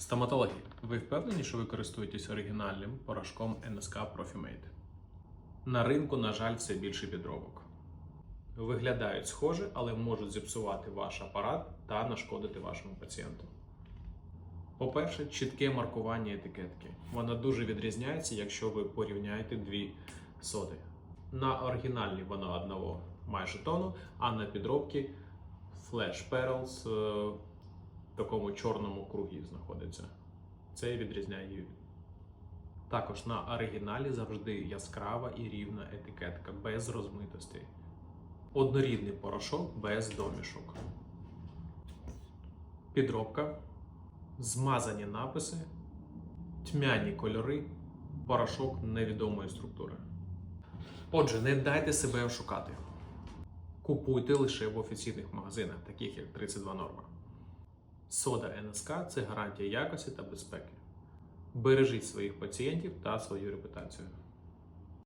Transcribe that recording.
Стоматологи, ви впевнені, що ви користуєтесь оригінальним порошком NSK Profimate? На ринку, на жаль, все більше підробок. Виглядають схоже, але можуть зіпсувати ваш апарат та нашкодити вашому пацієнту. По-перше, чітке маркування етикетки. Вона дуже відрізняється, якщо ви порівняєте дві соди. На оригінальній вона одного майже тону, а на підробці Flash Perils в такому чорному кругі знаходиться. Це відрізняє її. Також на оригіналі завжди яскрава і рівна етикетка без розмитостей. Однорідний порошок без домішок. Підробка, змазані написи, тьмяні кольори, порошок невідомої структури. Отже, не дайте себе ошукати. Купуйте лише в офіційних магазинах, таких як 32 норма. Сода НСК це гарантія якості та безпеки. Бережіть своїх пацієнтів та свою репутацію.